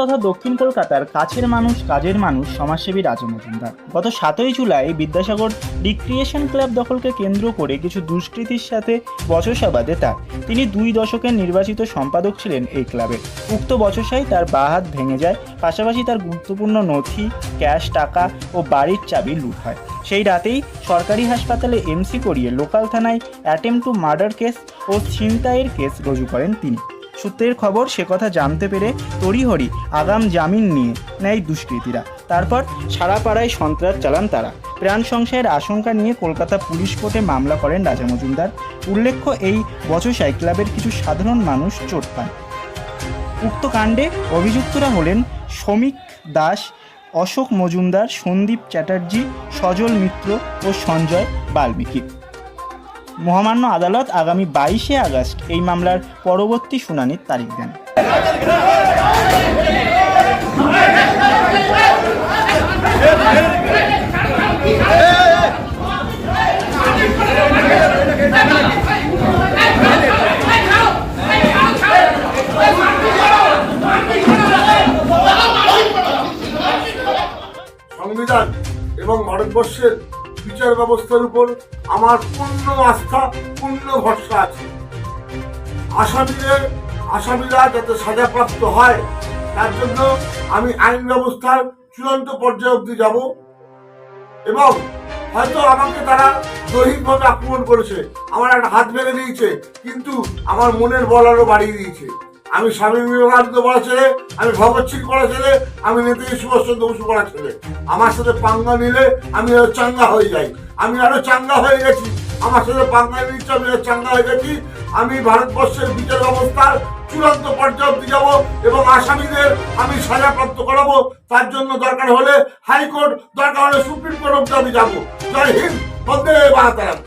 তথা দক্ষিণ কলকাতার কাছের মানুষ, কাজের মানুষ, সমাজসেবী রাজু মজুমদার গত সাতই জুলাই বিদ্যাসাগর রিক্রিয়েশন ক্লাব দখলকে কেন্দ্র করে কিছু দুষ্কৃতির সাথে বচসা বাঁধে তার। তিনি দুই দশকের নির্বাচিত সম্পাদক ছিলেন এই ক্লাবের উক্ত বচসায় তার বাঁ হাত ভেঙে যায়, পাশাপাশি তার গুরুত্বপূর্ণ নথি, ক্যাশ, টাকা ও বাড়ির চাবি লুট হয়। সেই রাতেই সরকারি হাসপাতালে এমসি করিয়ে লোকাল থানায় অ্যাটেম্প টু মার্ডার কেস ও ছিনতাইয়ের কেস রুজু করেন তিনি। সূত্রের খবর, সে কথা জানতে পেরে তড়িহড়ি আগাম জামিন নিয়ে নেয় দুষ্কৃতীরা। তারপর সারা পাড়ায় সন্ত্রাস চালান তারা। প্রাণ সংশয়ের আশঙ্কা নিয়ে কলকাতা পুলিশ কোর্টে মামলা করেন রাজা মজুমদার। উল্লেখ্য, এই বচসায় ক্লাবের কিছু সাধারণ মানুষ চোট পান। উক্ত কাণ্ডে অভিযুক্তরা হলেন শ্রমিক দাস, অশোক মজুমদার, সন্দীপ চ্যাটার্জি, সজল মিত্র ও সঞ্জয় বাল্মীকি। মহামান্য আদালত আগামী বাইশে আগস্ট এই মামলার পরবর্তী শুনানির তারিখ দেন। সংবিধান এবং ভারতবর্ষের বিচার ব্যবস্থার উপর আমার পূর্ণ আস্থা, পূর্ণ ভরসা আছে। আসামিদের, আসামিরা যাতে সাজাপ্রাপ্ত হয়, তার জন্য আমি আইন ব্যবস্থার চূড়ান্ত পর্যায়ে অব্দি যাব এবং হয়তো আমাকে তারা দৈহিকভাবে আক্রমণ করেছে, আমার একটা হাত ভেঙে দিয়েছে, কিন্তু আমার মনের বল আরও বাড়িয়ে দিয়েছে। আমি স্বামী বিবেকানন্দ পড়া ছেলে, আমি ভগৎ সিং পড়া ছেলে, আমি নেতাজি সুভাষচন্দ্র বসু পড়া ছেলে। আমার সাথে পাঙ্গা নিলে আমি চাঙ্গা হয়ে যাই। আমি আরও চাঙ্গা হয়ে গেছি। আমার সাথে পাঙ্গা নিচ্ছে আমি চাঙ্গা হয়ে গেছি। আমি ভারতবর্ষের বিচার ব্যবস্থার চূড়ান্ত পর্যায়ে অব্দি যাব এবং আসামিদের আমি সাজাপ্রাপ্ত করাবো। তার জন্য দরকার হলে হাইকোর্ট, দরকার হলে সুপ্রিম কোর্ট অব্দি আমি যাব। জয় হিন্দ, বন্দে মাতারাম।